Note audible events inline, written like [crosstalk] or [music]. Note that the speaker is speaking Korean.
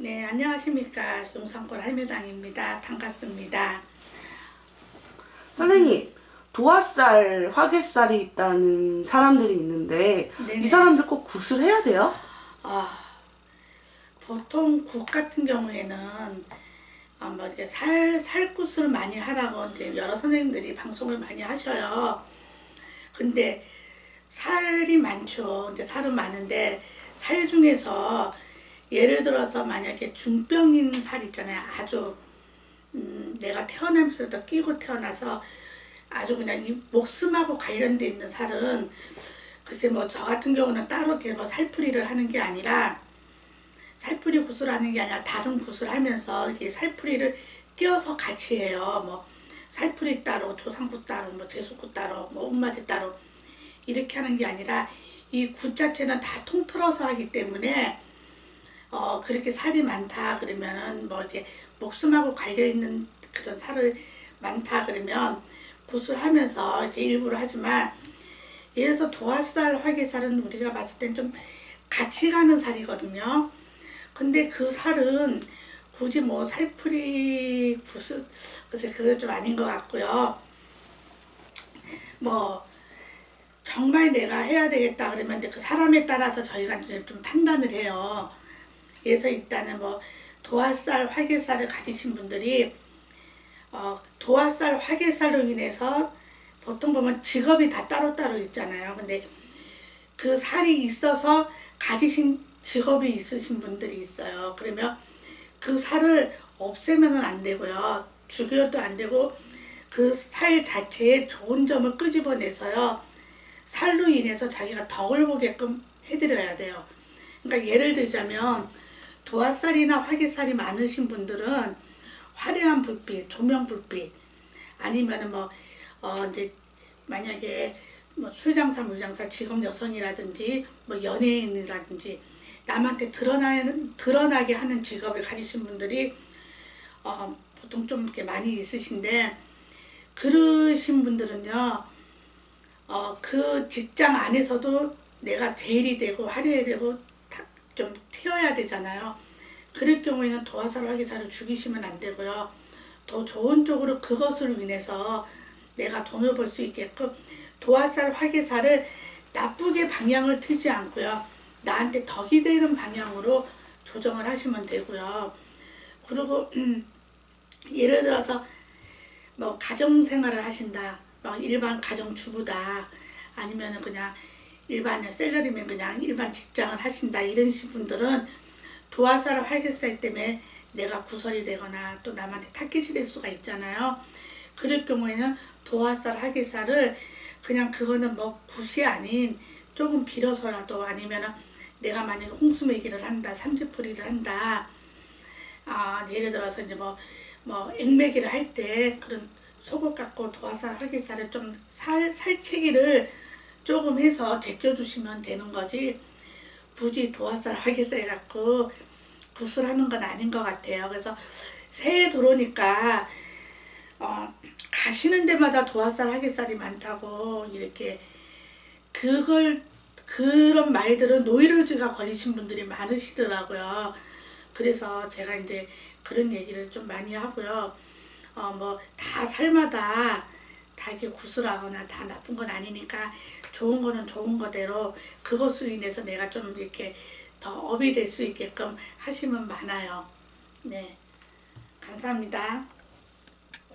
네, 안녕하십니까. 용산골 할매당입니다. 반갑습니다. 선생님, 도화살, 화개살이 있다는 사람들이 있는데 네네. 이 사람들 꼭 구슬해야 돼요? 아, 보통 국 같은 경우에는 아, 뭐 이렇게 살, 살구슬을 많이 하라고 이제 여러 선생님들이 방송을 많이 하셔요. 근데 살이 많죠. 이제 살은 많은데 살 중에서 예를 들어서 만약에 중병인 살 있잖아요. 아주 음, 내가 태어나면서부터 끼고 태어나서 아주 그냥 이 목숨하고 관련돼 있는 살은 글쎄 뭐 저 같은 경우는 따로 이렇게 뭐 살풀이를 하는 게 아니라 살풀이 구슬하는 게 아니라 다른 구슬하면서 이렇게 살풀이를 끼워서 같이 해요. 뭐 살풀이 따로, 조상구 따로, 뭐 제수구 따로, 뭐 엄마지 따로 이렇게 하는 게 아니라 이 구 자체는 다 통틀어서 하기 때문에 어 그렇게 살이 많다 그러면은 뭐 이렇게 목숨하고 관련 있는 그런 살을 많다 그러면 구슬하면서 이렇게 일부러 하지만 예를 들어서 도화살, 화개살은 우리가 봤을 땐 좀 같이 가는 살이거든요. 근데 그 살은 굳이 뭐 살풀이 구슬 글쎄 그거 좀 아닌 것 같고요. 뭐 정말 내가 해야 되겠다 그러면 이제 그 사람에 따라서 저희가 이제 좀 판단을 해요. 그래서 일단은 뭐 도화살, 화개살을 가지신 분들이 어, 도화살, 화개살로 인해서 보통 보면 직업이 다 따로따로 있잖아요. 근데 그 살이 있어서 가지신 직업이 있으신 분들이 있어요. 그러면 그 살을 없애면은 안 되고요. 죽여도 안 되고 그 살 자체에 좋은 점을 끄집어내서요. 살로 인해서 자기가 덕을 보게끔 해드려야 돼요. 그러니까 예를 들자면 도화살이나 화개살이 많으신 분들은 화려한 불빛, 조명 불빛 아니면은 뭐 어 이제 만약에 뭐 술장사, 물장사, 직업 여성이라든지 뭐 연예인이라든지 남한테 드러나는 드러나게 하는 직업을 가지신 분들이 어 보통 좀 이렇게 많이 있으신데 그러신 분들은요 어 그 직장 안에서도 내가 제일이 되고 화려해야 되고 다- 좀 튀어야 되잖아요. 그럴 경우에는 도화살 화기사를 죽이시면 안 되고요. 더 좋은 쪽으로 그것을 인해서 내가 돈을 벌 수 있게끔 도화살 화기사를 나쁘게 방향을 트지 않고요. 나한테 덕이 되는 방향으로 조정을 하시면 되고요. 그리고 [clears throat] 예를 들어서 뭐 가정 생활을 하신다. 막 일반 가정 주부다. 아니면은 그냥 일반 셀러리면 그냥 일반 직장을 하신다. 이런 시 분들은 도화살 활개살 때문에 내가 구설이 되거나 또 남한테 타깃이 될 수가 있잖아요. 그럴 경우에는 도화살 활개살을 그냥 그거는 뭐 굿이 아닌 조금 빌어서라도 아니면은 내가 만약 홍수 매기를 한다, 삼지풀이를 한다. 아, 예를 들어서 이제 뭐, 뭐, 액매기를 할 때 그런 속옷 갖고 도화살, 활기살을 좀 살, 살치기를 조금 해서 제껴주시면 되는 거지. 굳이 도화살, 활기살 갖고 구슬하는 건 아닌 것 같아요. 그래서 새해 들어오니까, 어, 가시는 데마다 도화살, 활기살이 많다고 이렇게 그걸 그런 말들은 노이로즈가 걸리신 분들이 많으시더라고요. 그래서 제가 이제 그런 얘기를 좀 많이 하고요. 어 뭐 다 살마다 다 이렇게 구슬하거나 다 나쁜 건 아니니까 좋은 거는 좋은 거대로 그것으로 인해서 내가 좀 이렇게 더 업이 될 수 있게끔 하시면 많아요. 네. 감사합니다.